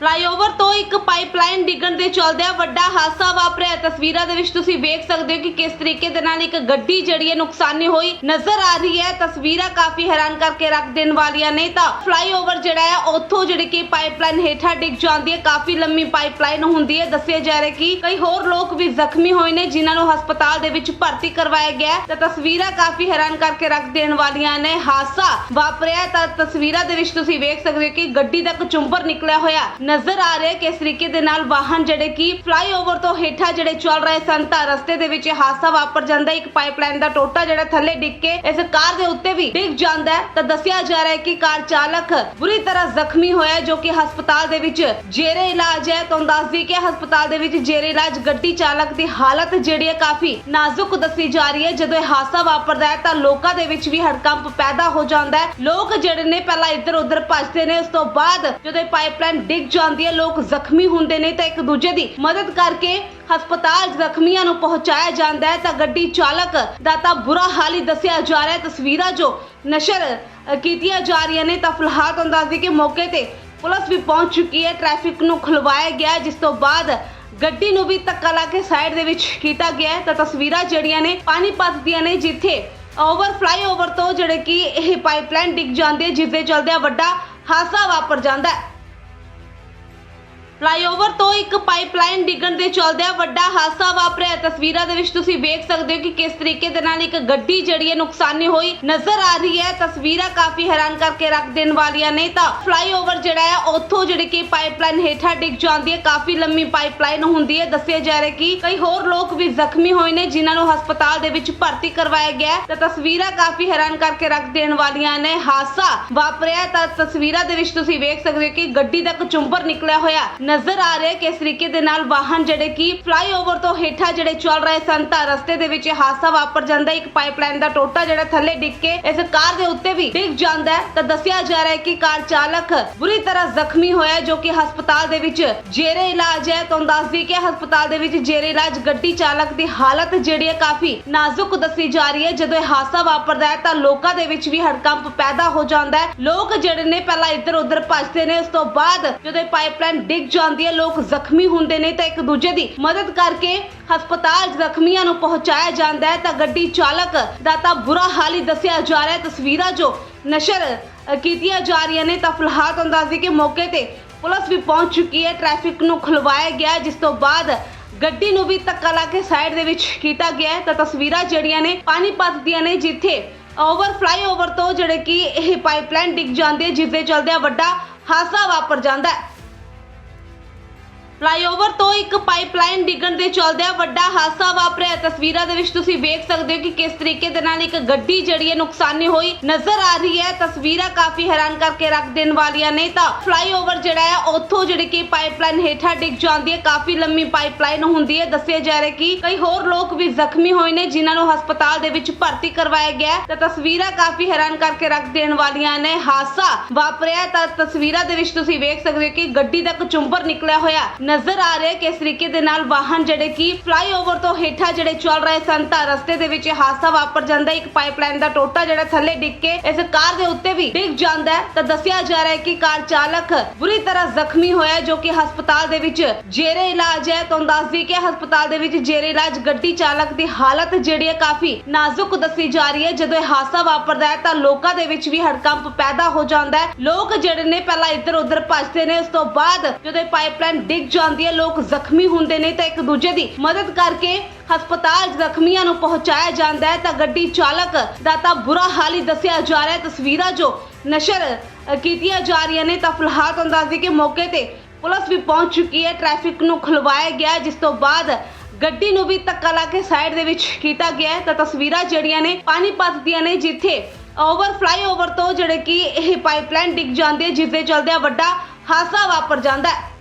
Flyover ਤੋਂ ਇੱਕ pipeline ਡਿੱਗਣ ਦੇ ਚਲਦਿਆਂ ਵੱਡਾ ਹਾਦਸਾ ਵਾਪਰਿਆ। ਤਸਵੀਰਾਂ ਦੇ ਵਿੱਚ ਤੁਸੀਂ ਵੇਖ ਸਕਦੇ ਹੋ ਕਿ ਕਿਸ ਤਰੀਕੇ ਦੇ ਨਾਲ ਇੱਕ ਗੱਡੀ ਜਿਹੜੀ ਹੈ ਨੁਕਸਾਨੀ ਹੋਈ ਨਜ਼ਰ ਆ ਰਹੀ ਹੈ। ਤਸਵੀਰਾਂ ਕਾਫੀ ਹੈਰਾਨ ਕਰਕੇ ਰੱਖ ਦੇਣ ਵਾਲੀਆਂ ਨੇ ਤਾਂ ਫਲਾਈਓਵਰ ਜਿਹੜਾ ਹੈ, ਉੱਥੋਂ ਜਿਹੜੀ ਕਿ ਪਾਈਪਲਾਈਨ ਹੇਠਾਂ ਡਿੱਗ ਜਾਂਦੀ ਹੈ। ਕਾਫੀ ਲੰਮੀ ਪਾਈਪਲਾਈਨ ਹੁੰਦੀ ਹੈ। ਦੱਸਿਆ ਜਾ ਰਿਹਾ ਕਿ ਕਈ ਹੋਰ ਲੋਕ ਵੀ ਜ਼ਖਮੀ ਹੋਏ ਨੇ ਜਿਨ੍ਹਾਂ ਨੂੰ ਹਸਪਤਾਲ ਦੇ ਵਿੱਚ ਭਰਤੀ ਕਰਵਾਇਆ ਗਿਆ ਤਾਂ ਤਸਵੀਰਾਂ ਕਾਫੀ ਹੈਰਾਨ ਕਰਕੇ ਰੱਖ ਦੇਣ ਵਾਲੀਆਂ ਨੇ। ਹਾਦਸਾ ਵਾਪਰਿਆ ਤਾਂ ਤਸਵੀਰਾਂ ਦੇ ਵਿੱਚ ਤੁਸੀਂ ਵੇਖ ਸਕਦੇ ਹੋ ਕਿ ਗੱਡੀ ਦਾ ਕਚੁੰਬਰ ਨਿਕਲਿਆ ਹੋਇਆ ਨਜ਼ਰ ਆ ਰਿਹਾ ਹੈ ਕਿਸ ਤਰੀਕੇ ਦੇ ਨਾਲ ਵਾਹਨ ਜਿਹੜੇ ਕਿ ਫਲਾਈਓਵਰ ਤੋਂ ਹੇਠਾਂ ਜਿਹੜੇ ਚੱਲ ਰਹੇ ਸਨ, ਤਾਂ ਰਸਤੇ ਦੇ ਵਿੱਚ ਇਹ ਹਾਦਸਾ ਵਾਪਰ ਜਾਂਦਾ ਹੈ। ਇੱਕ ਪਾਈਪਲਾਈਨ ਦਾ ਟੋਟਾ ਜਿਹੜਾ ਥੱਲੇ ਡਿੱਗ ਕੇ ਇਸ ਕਾਰ ਦੇ ਉੱਤੇ ਵੀ ਡਿੱਗ ਜਾਂਦਾ ਹੈ। ਤਾਂ ਦੱਸਿਆ ਜਾ ਰਿਹਾ ਹੈ ਕਿ ਕਾਰ ਚਾਲਕ ਬੁਰੀ ਤਰ੍ਹਾਂ ਜ਼ਖਮੀ ਹੋਇਆ ਜੋ ਕਿ ਹਸਪਤਾਲ ਦੇ ਵਿੱਚ ਜੇਰੇ ਇਲਾਜ ਹੈ। ਤੁਹਾਨੂੰ ਦੱਸ ਦਈਏ ਕਿ ਹਸਪਤਾਲ ਦੇ ਵਿੱਚ ਜੇਰੇ ਇਲਾਜ ਗੱਡੀ ਚਾਲਕ ਦੀ ਹਾਲਤ ਜਿਹੜੀ ਹੈ ਕਾਫੀ ਨਾਜ਼ੁਕ ਦੱਸੀ ਜਾ ਰਹੀ ਹੈ। ਜਦੋਂ ਇਹ ਹਾਦਸਾ ਵਾਪਰਦਾ ਹੈ, ਤਾਂ ਲੋਕਾਂ ਦੇ ਵਿੱਚ ਵੀ ਹੜਕੰਪ ਪੈਦਾ ਹੋ ਜਾਂਦਾ ਹੈ। ਲੋਕ ਜਿਹੜੇ ਨੇ ਪਹਿਲਾਂ ਇੱਧਰ ਉੱਧਰ ਭੱਜਦੇ ਨੇ। ਉਸ ਤੋਂ ਬਾਅਦ ਜਦੋਂ ਇਹ ਪਾਈਪਲਾਈਨ ਡਿੱਗ ਜਾਂਦੀ ਹੈ ਲੋਕ ਜ਼ਖਮੀ ਹੁੰਦੇ ਨੇ ਤਾਂ ਇੱਕ ਦੂਜੇ ਦੀ ਮਦਦ ਕਰਕੇ ਹਸਪਤਾਲ ਜ਼ਖਮੀਆਂ ਨੂੰ ਪਹੁੰਚਾਇਆ ਜਾਂਦਾ ਹੈ। ਤਾਂ ਗੱਡੀ ਚਾਲਕ ਦਾ ਤਾਂ ਬੁਰਾ ਹਾਲ ਹੀ ਦੱਸਿਆ ਜਾ ਰਿਹਾ ਹੈ। ਤਸਵੀਰਾਂ ਜੋ ਨਸ਼ਰ ਕੀਤੀਆਂ ਜਾ ਰਹੀਆਂ ਨੇ, ਤਾਂ ਫਿਲਹਾਲ ਤੁਹਾਨੂੰ ਦੱਸ ਦਈਏ ਕਿ ਮੌਕੇ ਤੇ ਪੁਲਿਸ ਵੀ ਪਹੁੰਚ ਚੁੱਕੀ ਹੈ। ਟ੍ਰੈਫਿਕ ਨੂੰ ਖੁਲਵਾਇਆ ਗਿਆ ਜਿਸ ਤੋਂ ਬਾਅਦ ਗੱਡੀ ਨੂੰ ਵੀ ਧੱਕਾ ਲਾ ਕੇ ਸਾਈਡ ਦੇ ਵਿੱਚ ਕੀਤਾ ਗਿਆ ਤਾਂ ਤਸਵੀਰਾਂ ਜਿਹੜੀਆਂ ਨੇ ਪਾਣੀਪਤ ਦੀਆਂ ਨੇ, ਜਿੱਥੇ ਓਵਰ, ਫਲਾਈਓਵਰ ਤੋਂ ਜਿਹੜੇ ਕਿ ਇਹ ਪਾਈਪਲਾਈਨ ਡਿੱਗ ਜਾਂਦੀ ਹੈ ਜਿਸ ਦੇ ਚਲਦਿਆਂ ਵੱਡਾ ਹਾਦਸਾ ਵਾਪਰ ਜਾਂਦਾ ਹੈ। ਫਲਾਈਓਵਰ ਤੋਂ ਇੱਕ ਪਾਈਪਲਾਈਨ ਡਿੱਗਣ ਦੇ ਚਲਦਿਆਂ ਵੱਡਾ ਹਾਦਸਾ ਵਾਪਰਿਆ। ਤਸਵੀਰਾਂ ਦੇ ਵਿੱਚ ਤੁਸੀਂ ਵੇਖ ਸਕਦੇ ਹੋ ਕਿ ਕਿਸ ਤਰੀਕੇ ਦੇ ਨਾਲ ਇੱਕ ਗੱਡੀ ਜਿਹੜੀ ਹੈ ਨੁਕਸਾਨੀ ਹੋਈ ਨਜ਼ਰ ਆ ਰਹੀ ਹੈ। ਤਸਵੀਰਾਂ ਕਾਫੀ ਹੈਰਾਨ ਕਰਕੇ ਰੱਖ ਦੇਣ ਵਾਲੀਆਂ ਨੇ ਤਾਂ ਫਲਾਈਓਵਰ ਜਿਹੜਾ ਹੈ, ਉੱਥੋਂ ਜਿਹੜੀ ਕਿ ਪਾਈਪਲਾਈਨ ਹੇਠਾਂ ਡਿੱਗ ਜਾਂਦੀ ਹੈ। ਕਾਫੀ ਲੰਮੀ ਪਾਈਪਲਾਈਨ ਹੁੰਦੀ ਹੈ। ਦੱਸਿਆ ਜਾ ਰਿਹਾ ਕਿ ਕਈ ਹੋਰ ਲੋਕ ਵੀ ਜ਼ਖਮੀ ਹੋਏ ਨੇ ਜਿਨ੍ਹਾਂ ਨੂੰ ਹਸਪਤਾਲ ਦੇ ਵਿੱਚ ਭਰਤੀ ਕਰਵਾਇਆ ਗਿਆ ਤਾਂ ਤਸਵੀਰਾਂ ਕਾਫੀ ਹੈਰਾਨ ਕਰਕੇ ਰੱਖ ਦੇਣ ਵਾਲੀਆਂ ਨੇ। ਹਾਦਸਾ ਵਾਪਰਿਆ ਤਾਂ ਤਸਵੀਰਾਂ ਦੇ ਵਿੱਚ ਤੁਸੀਂ ਵੇਖ ਸਕਦੇ ਹੋ ਕਿ ਗੱਡੀ ਦਾ ਕਚੁੰਬਰ ਨਿਕਲਿਆ ਹੋਇਆ ਨਜ਼ਰ ਆ ਰਿਹਾ ਹੈ ਕਿਸ ਤਰੀਕੇ ਦੇ ਨਾਲ ਵਾਹਨ ਜਿਹੜੇ ਕਿ ਫਲਾਈਓਵਰ ਤੋਂ ਹੇਠਾਂ ਜਿਹੜੇ ਚੱਲ ਰਹੇ ਸਨ, ਤਾਂ ਰਸਤੇ ਦੇ ਵਿੱਚ ਹਾਦਸਾ ਵਾਪਰ ਜਾਂਦਾ ਹੈ। ਇੱਕ ਪਾਈਪਲਾਈਨ ਦਾ ਟੋਟਾ ਜਿਹੜਾ ਥੱਲੇ ਡਿੱਗ ਕੇ ਇਸ ਕਾਰ ਦੇ ਉੱਤੇ ਵੀ ਡਿੱਗ ਜਾਂਦਾ ਹੈ। ਤਾਂ ਦੱਸਿਆ ਜਾ ਰਿਹਾ ਹੈ ਕਿ ਕਾਰ ਚਾਲਕ ਬੁਰੀ ਤਰ੍ਹਾਂ ਜ਼ਖਮੀ ਹੋਇਆ ਜੋ ਕਿ ਹਸਪਤਾਲ ਦੇ ਵਿੱਚ ਜੇਰੇ ਇਲਾਜ ਹੈ। ਤੁਹਾਨੂੰ ਦੱਸ ਦਈਏ ਕਿ ਹਸਪਤਾਲ ਦੇ ਵਿੱਚ ਜੇਰੇ ਇਲਾਜ ਗੱਡੀ ਚਾਲਕ ਦੀ ਹਾਲਤ ਜਿਹੜੀ ਹੈ ਕਾਫੀ ਨਾਜ਼ੁਕ ਦੱਸੀ ਜਾ ਰਹੀ ਹੈ। ਜਦੋਂ ਇਹ ਹਾਦਸਾ ਵਾਪਰਦਾ ਹੈ, ਤਾਂ ਲੋਕਾਂ ਦੇ ਵਿੱਚ ਵੀ ਹੜਕੰਪ ਪੈਦਾ ਹੋ ਜਾਂਦਾ ਹੈ। ਲੋਕ ਜਿਹੜੇ ਨੇ ਪਹਿਲਾਂ ਇੱਧਰ ਉੱਧਰ ਭੱਜਦੇ ਨੇ। ਉਸ ਤੋਂ ਬਾਅਦ ਜਦੋਂ ਇਹ ਪਾਈਪਲਾਈਨ ਡਿੱਗ ਜਾਂਦੀ ਹੈ ਲੋਕ ਜ਼ਖਮੀ ਹੁੰਦੇ ਨੇ ਤਾਂ ਇੱਕ ਦੂਜੇ ਦੀ ਮਦਦ ਕਰਕੇ ਹਸਪਤਾਲ ਜ਼ਖਮੀਆਂ ਨੂੰ ਪਹੁੰਚਾਇਆ ਜਾਂਦਾ ਹੈ। ਤਾਂ ਗੱਡੀ ਚਾਲਕ ਦਾ ਤਾਂ ਬੁਰਾ ਹਾਲ ਹੀ ਦੱਸਿਆ ਜਾ ਰਿਹਾ ਹੈ। ਤਸਵੀਰਾਂ ਜੋ ਨਸ਼ਰ ਕੀਤੀਆਂ ਜਾ ਰਹੀਆਂ ਨੇ ਤਾਂ ਫਿਲਹਾਲ ਤੁਹਾਨੂੰ ਦੱਸ ਦਈਏ ਕਿ ਮੌਕੇ ਤੇ ਪੁਲਿਸ ਵੀ ਪਹੁੰਚ ਚੁੱਕੀ ਹੈ। ਟ੍ਰੈਫਿਕ ਨੂੰ ਖੁਲਵਾਇਆ ਗਿਆ ਜਿਸ ਤੋਂ ਬਾਅਦ ਗੱਡੀ ਨੂੰ ਵੀ ਧੱਕਾ ਲਾ ਕੇ ਸਾਈਡ ਦੇ ਵਿੱਚ ਕੀਤਾ ਗਿਆ ਹੈ। ਤਾਂ ਤਸਵੀਰਾਂ ਜਿਹੜੀਆਂ ਨੇ ਪਾਣੀਪਤ ਦੀਆਂ ਨੇ, ਜਿੱਥੇ ਓਵਰ ਫਲਾਈਓਵਰ ਤੋਂ ਜਿਹੜੇ ਕਿ ਇਹ ਪਾਈਪਲਾਈਨ ਡਿੱਗ ਜਾਂਦੀ ਹੈ ਜਿਸ ਦੇ ਚਲਦਿਆਂ ਵੱਡਾ ਹਾਦਸਾ ਵਾਪਰ ਜਾਂਦਾ ਹੈ। ਫਲਾਈਓਵਰ ਤੋਂ ਇੱਕ ਪਾਈਪਲਾਈਨ ਡਿੱਗਣ ਦੇ ਚਲਦਿਆਂ ਵੱਡਾ ਹਾਦਸਾ ਵਾਪਰਿਆ। ਤਸਵੀਰਾਂ ਦੇ ਵਿੱਚ ਤੁਸੀਂ ਵੇਖ ਸਕਦੇ ਹੋ ਕਿ ਕਿਸ ਤਰੀਕੇ ਦੇ ਨਾਲ ਇੱਕ ਗੱਡੀ ਜਿਹੜੀ ਹੈ ਨੁਕਸਾਨੀ ਹੋਈ ਨਜ਼ਰ ਆ ਰਹੀ ਹੈ। ਤਸਵੀਰਾਂ ਕਾਫੀ ਹੈਰਾਨ ਕਰਕੇ ਰੱਖ ਦੇਣ ਵਾਲੀਆਂ ਨੇ ਤਾਂ ਫਲਾਈਓਵਰ ਜਿਹੜਾ ਹੈ, ਉੱਥੋਂ ਜਿਹੜੀ ਕਿ ਪਾਈਪਲਾਈਨ ਹੇਠਾਂ ਡਿੱਗ ਜਾਂਦੀ ਹੈ। ਕਾਫੀ ਲੰਮੀ ਪਾਈਪਲਾਈਨ ਹੁੰਦੀ ਹੈ। ਦੱਸਿਆ ਜਾ ਰਿਹਾ ਕਿ ਕਈ ਹੋਰ ਲੋਕ ਵੀ ਜ਼ਖਮੀ ਹੋਏ ਨੇ ਜਿਨ੍ਹਾਂ ਨੂੰ ਹਸਪਤਾਲ ਦੇ ਵਿੱਚ ਭਰਤੀ ਕਰਵਾਇਆ ਗਿਆ ਤਾਂ ਤਸਵੀਰਾਂ ਕਾਫੀ ਹੈਰਾਨ ਕਰਕੇ ਰੱਖ ਦੇਣ ਵਾਲੀਆਂ ਨੇ। ਹਾਦਸਾ ਵਾਪਰਿਆ ਤਾਂ ਤਸਵੀਰਾਂ ਦੇ ਵਿੱਚ ਤੁਸੀਂ ਵੇਖ ਸਕਦੇ ਹੋ ਕਿ ਗੱਡੀ ਦਾ ਕਚੁੰਬਰ ਨਿਕਲਿਆ ਹੋਇਆ ਨਜ਼ਰ ਆ ਰਿਹਾ ਹੈ ਕਿਸ ਤਰੀਕੇ ਦੇ ਨਾਲ ਵਾਹਨ ਜਿਹੜੇ ਕਿ ਫਲਾਈਓਵਰ ਤੋਂ ਹੇਠਾਂ ਜਿਹੜੇ ਚੱਲ ਰਹੇ ਸਨ, ਤਾਂ ਰਸਤੇ ਦੇ ਵਿੱਚ ਹਾਦਸਾ ਵਾਪਰ ਜਾਂਦਾ ਹੈ। ਇੱਕ ਪਾਈਪਲਾਈਨ ਦਾ ਟੋਟਾ ਜਿਹੜਾ ਥੱਲੇ ਡਿੱਗ ਕੇ ਇਸ ਕਾਰ ਦੇ ਉੱਤੇ ਵੀ ਡਿੱਗ ਜਾਂਦਾ ਹੈ। ਤਾਂ ਦੱਸਿਆ ਜਾ ਰਿਹਾ ਹੈ ਕਿ ਕਾਰ ਚਾਲਕ ਬੁਰੀ ਤਰ੍ਹਾਂ ਜ਼ਖਮੀ ਹੋਇਆ ਜੋ ਕਿ ਹਸਪਤਾਲ ਦੇ ਵਿੱਚ ਜੇਰੇ ਇਲਾਜ ਹੈ। ਤੁਹਾਨੂੰ ਦੱਸ ਦਈਏ ਕਿ ਹਸਪਤਾਲ ਦੇ ਵਿੱਚ ਜੇਰੇ ਇਲਾਜ ਗੱਡੀ ਚਾਲਕ ਦੀ ਹਾਲਤ ਜਿਹੜੀ ਹੈ ਕਾਫੀ ਨਾਜ਼ੁਕ ਦੱਸੀ ਜਾ ਰਹੀ ਹੈ। ਜਦੋਂ ਇਹ ਹਾਦਸਾ ਵਾਪਰਦਾ ਹੈ, ਤਾਂ ਲੋਕਾਂ ਦੇ ਵਿੱਚ ਵੀ ਹੜਕੰਪ ਪੈਦਾ ਹੋ ਜਾਂਦਾ ਹੈ। ਲੋਕ ਜਿਹੜੇ ਨੇ ਪਹਿਲਾਂ ਇੱਧਰ ਉੱਧਰ ਭੱਜਦੇ ਨੇ। ਉਸ ਤੋਂ ਬਾਅਦ ਜਦੋਂ ਇਹ ਪਾਈਪਲਾਈਨ ਡਿੱਗ ਜਾਂਦੀ ਹੈ ਲੋਕ ਜ਼ਖਮੀ ਹੁੰਦੇ ਨੇ ਤਾਂ ਇੱਕ ਦੂਜੇ ਦੀ ਮਦਦ ਕਰਕੇ ਹਸਪਤਾਲ ਜ਼ਖਮੀਆਂ ਨੂੰ ਪਹੁੰਚਾਇਆ ਜਾਂਦਾ ਹੈ। ਤਾਂ ਗੱਡੀ ਚਾਲਕ ਦਾ ਤਾਂ ਬੁਰਾ ਹਾਲ ਹੀ ਦੱਸਿਆ ਜਾ ਰਿਹਾ ਹੈ। ਤਸਵੀਰਾਂ ਜੋ ਨਸ਼ਰ ਕੀਤੀਆਂ ਜਾ ਰਹੀਆਂ ਨੇ ਤਾਂ ਫਿਲਹਾਲ ਤੁਹਾਨੂੰ ਦੱਸ ਦਈਏ ਕਿ ਮੌਕੇ ਤੇ ਪੁਲਿਸ ਵੀ ਪਹੁੰਚ ਚੁੱਕੀ ਹੈ। ਟ੍ਰੈਫਿਕ ਨੂੰ ਖੁਲਵਾਇਆ ਗਿਆ ਜਿਸ ਤੋਂ ਬਾਅਦ ਗੱਡੀ ਨੂੰ ਵੀ ਧੱਕਾ ਲਾ ਕੇ ਸਾਈਡ ਦੇ ਵਿੱਚ ਕੀਤਾ ਗਿਆ ਹੈ। ਤਾਂ ਤਸਵੀਰਾਂ ਜਿਹੜੀਆਂ ਨੇ ਪਾਣੀਪਤ ਦੀਆਂ ਨੇ, ਜਿੱਥੇ ਓਵਰ ਫਲਾਈਓਵਰ ਤੋਂ ਜਿਹੜੇ ਕਿ ਇਹ ਪਾਈਪਲਾਈਨ ਡਿੱਗ ਜਾਂਦੀ ਹੈ, ਜਿਸ ਦੇ ਚਲਦਿਆਂ ਵੱਡਾ ਹਾਦਸਾ ਵਾਪਰ ਜਾਂਦਾ ਹੈ।